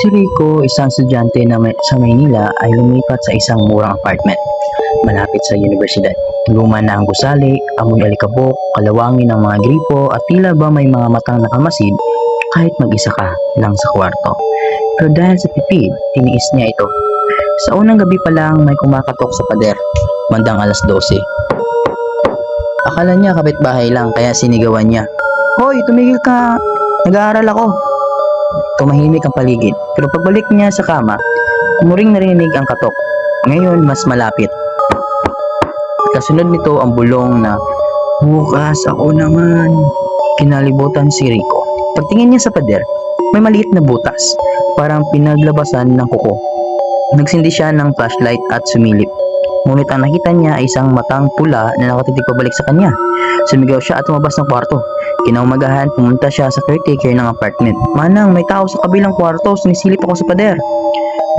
Si Rico, isang estudyante na sa Maynila ay lumipat sa isang murang apartment malapit sa universidad. Luma na ang gusali, amoy alikabok, kalawangin ng mga gripo at tila ba may mga matang nakamasid kahit mag-isa ka lang sa kwarto. Pero dahil sa tipid, tiniis niya ito. Sa unang gabi pa lang may kumakatok sa pader, bandang alas 12. Akala niya kapitbahay lang kaya sinigawan niya. Hoy, tumigil ka! Nag-aaral ako! Tumahimik ang paligid, pero pagbalik niya sa kama, muring narinig ang katok. Ngayon, mas malapit. Kasunod nito ang bulong na, Bukas ako naman. Kinalibutan si Rico. Pagtingin niya sa pader, may maliit na butas, parang pinaglabasan ng kuko. Nagsindi siya ng flashlight at sumilip. Ngunit ang nakita niya ay isang matang pula na nakatitig pabalik sa kanya. Sumigaw siya at lumabas ng kwarto. Kinaumagahan, pumunta siya sa caretaker ng apartment. Manang, may tao sa kabilang kwarto, sinisilip ako sa pader.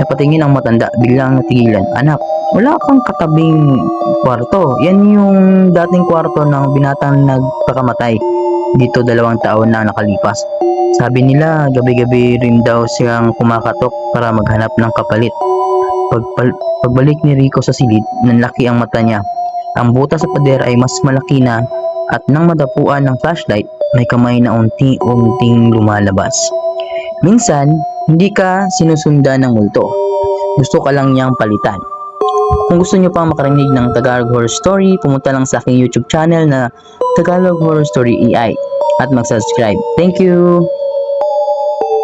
Napatingin ang matanda, biglang natigilan. Anak, wala kang katabing kwarto. Yan yung dating kwarto ng binatang nagpakamatay. Dito dalawang taon na nakalipas. Sabi nila, gabi-gabi rin daw siyang kumakatok para maghanap ng kapalit. Pagpal- pagbalik ni Rico sa silid, nanlaki ang mata niya. Ang butas sa pader ay mas malaki na at nang madapuan ng flashlight, may kamay na unti-unting lumalabas. Minsan, hindi ka sinusundan ng multo. Gusto ka lang niyang palitan. Kung gusto niyo pang makarinig ng Tagalog Horror Story, pumunta lang sa aking YouTube channel na Tagalog Horror Story EI at mag-subscribe. Thank you!